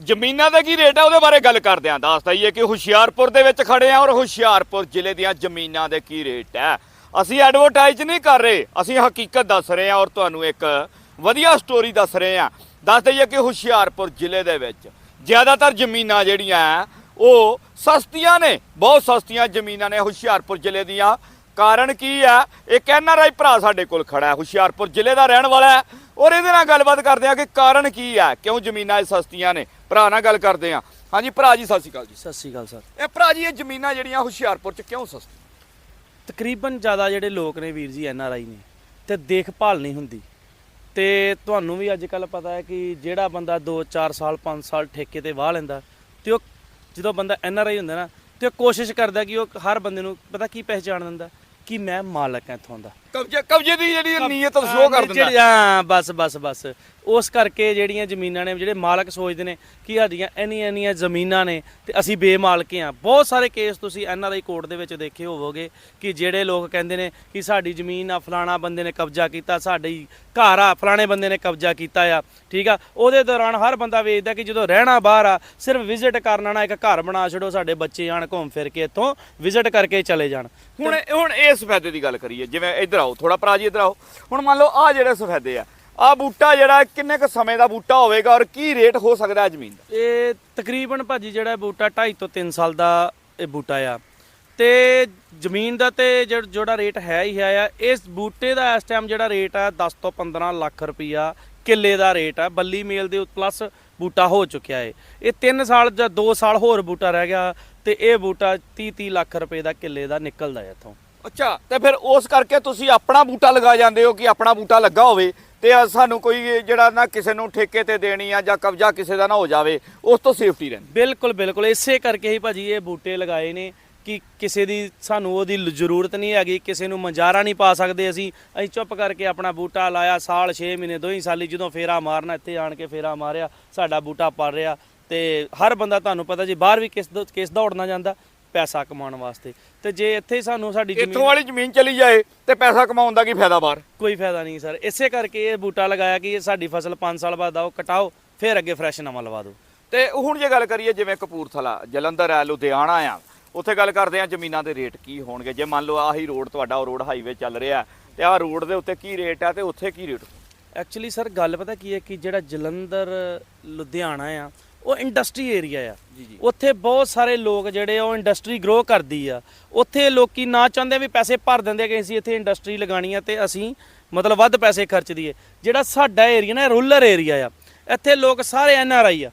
ਜ਼ਮੀਨਾਂ ਦਾ ਕੀ ਰੇਟ ਹੈ ਉਹਦੇ ਬਾਰੇ ਗੱਲ ਕਰਦੇ ਆਂ ਦੱਸ ਦਈਏ ਕਿ ਹੁਸ਼ਿਆਰਪੁਰ ਦੇ ਵਿੱਚ ਖੜੇ ਆਂ ਔਰ ਹੁਸ਼ਿਆਰਪੁਰ ਜ਼ਿਲ੍ਹੇ ਦੀਆਂ ਜ਼ਮੀਨਾਂ ਦੇ ਕੀ ਰੇਟ ਹੈ ਅਸੀਂ ਐਡਵਰਟਾਈਜ਼ ਨਹੀਂ ਕਰ ਰਹੇ, ਅਸੀਂ ਹਕੀਕਤ ਦੱਸ ਰਹੇ ਆਂ ਔਰ ਤੁਹਾਨੂੰ ਇੱਕ ਵਧੀਆ ਸਟੋਰੀ ਦੱਸ ਰਹੇ ਆਂ ਦੱਸ ਦਈਏ ਕਿ ਹੁਸ਼ਿਆਰਪੁਰ ਜ਼ਿਲ੍ਹੇ ਦੇ ਵਿੱਚ ਜ਼ਿਆਦਾਤਰ ਜ਼ਮੀਨਾਂ ਜਿਹੜੀਆਂ ਉਹ ਸਸਤੀਆਂ ਨੇ, ਬਹੁਤ ਸਸਤੀਆਂ ਜ਼ਮੀਨਾਂ ਨੇ ਹੁਸ਼ਿਆਰਪੁਰ ਜ਼ਿਲ੍ਹੇ ਦੀਆਂ। ਕਾਰਨ ਕੀ ਹੈ ਇੱਕ ਐਨਆਰਆਈ ਭਰਾ ਸਾਡੇ ਕੋਲ ਖੜਾ ਹੈ, ਹੁਸ਼ਿਆਰਪੁਰ ਜ਼ਿਲ੍ਹੇ ਦਾ ਰਹਿਣ ਵਾਲਾ ਹੈ। ਔਰ ਇਹਦੇ ਨਾਲ ਗੱਲਬਾਤ ਕਰਦੇ ਆ ਕਿ ਕਾਰਨ ਕੀ ਹੈ ਕਿਉਂ ਜ਼ਮੀਨਾਂ ਇਹ ਸਸਤੀਆਂ ਨੇ? ਭਰਾ ਨਾਲ ਗੱਲ ਕਰਦੇ ਆ ਹਾਂਜੀ ਭਰਾ ਜੀ ਸਤਿ ਸ਼੍ਰੀ ਅਕਾਲ ਜੀ। ਸਤਿ ਸ਼੍ਰੀ ਅਕਾਲ ਸਰ। ਇਹ ਭਰਾ ਜੀ ਇਹ ਜ਼ਮੀਨਾਂ ਜਿਹੜੀਆਂ ਹੁਸ਼ਿਆਰਪੁਰ ਚ ਕਿਉਂ ਸਸਤੀਆਂ? ਤਕਰੀਬਨ ਜ਼ਿਆਦਾ ਜਿਹੜੇ ਲੋਕ ਨੇ ਵੀਰ ਜੀ ਐਨ ਆਰ ਆਈ ਨੇ ਤੇ ਦੇਖਭਾਲ ਨਹੀਂ ਹੁੰਦੀ। ਤੇ ਤੁਹਾਨੂੰ ਵੀ ਅੱਜ ਕੱਲ ਪਤਾ ਹੈ ਕਿ ਜਿਹੜਾ ਬੰਦਾ 2 4 ਸਾਲ 5 ਸਾਲ ਠੇਕੇ ਤੇ ਵਾਹ ਲੈਂਦਾ ਤੇ ਉਹ ਜਦੋਂ ਬੰਦਾ ਐਨ ਆਰ ਆਈ ਹੁੰਦਾ ਨਾ ਤੇ ਉਹ ਕੋਸ਼ਿਸ਼ ਕਰਦਾ ਕਿ ਉਹ ਹਰ ਬੰਦੇ ਨੂੰ ਪਤਾ ਕੀ ਪਹਿਚਾਣ ਦਿੰਦਾ। ਕਿ ਮੈਂ ਮਾਲਕ ਹਾਂ ਇੱਥੋਂ ਦਾ? ਕਬਜ਼ੇ ਕਬਜ਼ੇ ਦੀ ਜਿਹੜੀ ਨੀਅਤ ਸ਼ੋ ਕਰ ਦਿੰਦਾ। ਹਾਂ ਬਸ ਬਸ ਬਸ। ਉਸ ਕਰਕੇ ਜਿਹੜੀਆਂ ਜ਼ਮੀਨਾਂ ਨੇ, ਜਿਹੜੇ ਮਾਲਕ ਸੋਚਦੇ ਨੇ ਕਿ ਸਾਡੀਆਂ ਇੰਨੀਆਂ ਇੰਨੀਆਂ ਜ਼ਮੀਨਾਂ ਨੇ ਤੇ ਅਸੀਂ ਬੇਮਾਲਕ ਹਾਂ। ਬਹੁਤ ਸਾਰੇ ਕੇਸ ਤੁਸੀਂ ਐਨ ਆਰ ਆਈ ਕੋਰਟ ਦੇ ਵਿੱਚ ਦੇਖੇ ਹੋਵੋਗੇ ਕਿ ਜਿਹੜੇ ਲੋਕ ਕਹਿੰਦੇ ਨੇ ਕਿ ਸਾਡੀ ਜ਼ਮੀਨ ਆ, ਫਲਾਣਾ ਬੰਦੇ ਨੇ ਕਬਜ਼ਾ ਕੀਤਾ, ਸਾਡੀ ਘਰ ਆ, ਫਲਾਣੇ ਬੰਦੇ ਨੇ ਕਬਜ਼ਾ ਕੀਤਾ ਆ, ਠੀਕ ਆ? ਉਹਦੇ ਦੌਰਾਨ ਹਰ ਬੰਦਾ ਵੇਚਦਾ ਕਿ ਜਦੋਂ ਰਹਿਣਾ ਬਾਹਰ ਆ, ਸਿਰਫ ਵਿਜ਼ਿਟ ਕਰਨਾ ਆਣਾ ਇੱਕ ਘਰ ਬਣਾ ਛੱਡੋ, ਸਾਡੇ ਬੱਚੇ ਆਣ ਘੁੰਮ ਫਿਰ ਕੇ ਇੱਥੋਂ ਵਿਜ਼ਿਟ ਕਰਕੇ ਚਲੇ ਜਾਣ। ਹੁਣ ਹੁਣ ਇਹ ਸਫੈਦੇ ਦੀ ਗੱਲ ਕਰੀਏ, ਜਿਵੇਂ ਇੱਧਰ ਆਓ ਥੋੜਾ ਭਰਾ ਜੀ ਇੱਧਰ ਆਓ। ਹੁਣ ਮੰਨ ਲਓ ਆ ਜਿਹੜੇ ਸਫੈਦੇ ਆ ਆ ਬੂਟਾ ਜਿਹੜਾ, ਕਿੰਨੇ ਕੁ ਸਮੇਂ ਦਾ ਬੂਟਾ ਹੋਵੇਗਾ ਔਰ ਕੀ ਰੇਟ ਹੋ ਸਕਦਾ ਹੈ ਜ਼ਮੀਨ ਦਾ? ਇਹ ਤਕਰੀਬਨ ਭਾਜੀ ਜਿਹੜਾ ਬੂਟਾ 2.5 ਤੋਂ 3 ਸਾਲ ਦਾ ਇਹ ਬੂਟਾ ਆ। ਤੇ ਜ਼ਮੀਨ ਦਾ ਤੇ ਜਿਹੜਾ ਜਿਹੜਾ ਰੇਟ ਹੈ ਹੀ ਹੈ ਆ, ਇਸ ਬੂਟੇ ਦਾ ਇਸ ਟਾਈਮ ਜਿਹੜਾ ਰੇਟ ਆ 10 ਤੋਂ 15 ਲੱਖ ਰੁਪਈਆ ਕਿੱਲੇ ਦਾ ਰੇਟ ਆ, ਬੱਲੀ ਮੇਲ ਦੇ ਪਲੱਸ ਬੂਟਾ ਹੋ ਚੁੱਕਿਆ ਏ। ਇਹ 3 ਸਾਲ ਜਾਂ 2 ਸਾਲ ਹੋਰ ਬੂਟਾ ਰਹਿ ਗਿਆ ਤੇ ਇਹ ਬੂਟਾ 30 30 ਲੱਖ ਰੁਪਏ ਦਾ ਕਿੱਲੇ ਦਾ ਨਿਕਲਦਾ ਹੈ ਇੱਥੋਂ। ਅੱਛਾ, ਤੇ ਫਿਰ ਉਸ ਕਰਕੇ ਤੁਸੀਂ ਆਪਣਾ ਬੂਟਾ ਲਗਾ ਜਾਂਦੇ ਹੋ ਕਿ ਆਪਣਾ ਬੂਟਾ ਲੱਗਾ ਹੋਵੇ ਤੇ ਸਾਨੂੰ ਕੋਈ ਜਿਹੜਾ ਨਾ ਕਿਸੇ ਨੂੰ ਠੇਕੇ ਤੇ ਦੇਣੀ ਆ ਜਾਂ ਕਬਜ਼ਾ ਕਿਸੇ ਦਾ ਨਾ ਹੋ ਜਾਵੇ, ਉਸ ਤੋਂ ਸੇਫਟੀ ਰਹਿੰਦੀ। ਬਿਲਕੁਲ ਬਿਲਕੁਲ। ਇਸੇ ਕਰਕੇ ਹੀ ਭਾਜੀ ਇਹ ਬੂਟੇ ਲਗਾਏ ਨੇ ਕਿ ਕਿਸੇ ਦੀ ਸਾਨੂੰ ਉਹਦੀ ਜ਼ਰੂਰਤ ਨਹੀਂ ਹੈਗੀ, ਕਿਸੇ ਨੂੰ ਮੰਜਾਰਾ ਨਹੀਂ ਪਾ ਸਕਦੇ ਅਸੀਂ। ਅਸੀਂ ਚੁੱਪ ਕਰਕੇ ਆਪਣਾ ਬੂਟਾ ਲਾਇਆ, ਸਾਲ 6 ਮਹੀਨੇ, ਦੋ ਸਾਲੀ ਜਦੋਂ ਫੇਰਾ ਮਾਰਨਾ, ਇੱਥੇ ਆਣ ਕੇ ਫੇਰਾ ਮਾਰਿਆ, ਸਾਡਾ ਬੂਟਾ ਪਰ ਰਿਹਾ ਤੇ ਹਰ ਬੰਦਾ ਤੁਹਾਨੂੰ ਪਤਾ ਜੀ, ਬਾਹਰ ਵੀ ਕਿਸ ਦ- ਕਿਸ ਦੌੜਨਾ ਜਾਂਦਾ। ਪੈਸਾ ਕਮਾਉਣ ਵਾਸਤੇ। ਤੇ ਜੇ ਇੱਥੇ ਸਾਨੂੰ ਸਾਡੀ ਇੱਥੋਂ ਜ਼ਮੀਨ ਵਾਲੀ ਜ਼ਮੀਨ ਚਲੀ ਜਾਏ ਤੇ ਪੈਸਾ ਕਮਾਉਣ ਦਾ ਕੀ ਫਾਇਦਾ ਬਾਹਰ? ਕੋਈ ਫਾਇਦਾ ਨਹੀਂ ਸਰ। ਇਸੇ ਕਰਕੇ ਇਹ ਬੂਟਾ ਲਗਾਇਆ ਕਿ ਇਹ ਸਾਡੀ ਫਸਲ 5 ਸਾਲ ਬਾਅਦ ਆਓ ਕਟਾਓ ਫਿਰ ਅੱਗੇ ਫਰੈਸ਼ ਨਵਾਂ ਲਵਾ ਦਿਓ। ਤੇ ਹੁਣ ਜੇ ਗੱਲ ਕਰੀਏ ਜਿਵੇਂ ਕਪੂਰਥਲਾ ਜਲੰਧਰ ਹੈ ਲੁਧਿਆਣਾ ਆ ਉੱਥੇ ਗੱਲ ਕਰਦੇ ਆ ਜ਼ਮੀਨਾਂ ਦੇ ਰੇਟ ਕੀ ਹੋਣਗੇ। ਜੇ ਮੰਨ ਲਓ ਆਹੀ ਰੋਡ ਤੁਹਾਡਾ ਉਹ ਰੋਡ ਹਾਈਵੇ ਚੱਲ ਰਿਹਾ ਤੇ ਆਹ ਰੋਡ ਦੇ ਉੱਤੇ ਕੀ ਰੇਟ ਆ ਤੇ ਉੱਥੇ ਕੀ ਰੇਟ? ਐਕਚੁਅਲੀ ਸਰ ਗੱਲ ਪਤਾ ਕੀ ਹੈ ਕਿ ਜਿਹੜਾ ਜਲੰਧਰ ਲੁਧਿਆਣਾ ਆ ਉਹ ਇੰਡਸਟਰੀ ਏਰੀਆ ਆ। ਉੱਥੇ ਬਹੁਤ ਸਾਰੇ ਲੋਕ ਜਿਹੜੇ ਉਹ ਇੰਡਸਟਰੀ ਗਰੋ ਕਰਦੀ ਆ। ਉੱਥੇ ਲੋਕੀ ਨਾ ਚਾਹੁੰਦੇ ਵੀ ਪੈਸੇ ਭਰ ਦਿੰਦੇ ਕਿ ਅਸੀਂ ਇੱਥੇ ਇੰਡਸਟਰੀ ਲਗਾਣੀ ਆ ਤੇ ਅਸੀਂ ਮਤਲਬ ਵੱਧ ਪੈਸੇ ਖਰਚ ਦਈਏ। ਜਿਹੜਾ ਸਾਡਾ ਏਰੀਆ ਨਾ ਰੂਰਲ ਏਰੀਆ ਆ। ਇੱਥੇ ਲੋਕ ਸਾਰੇ ਐਨ ਆਰ ਆਈ ਆ।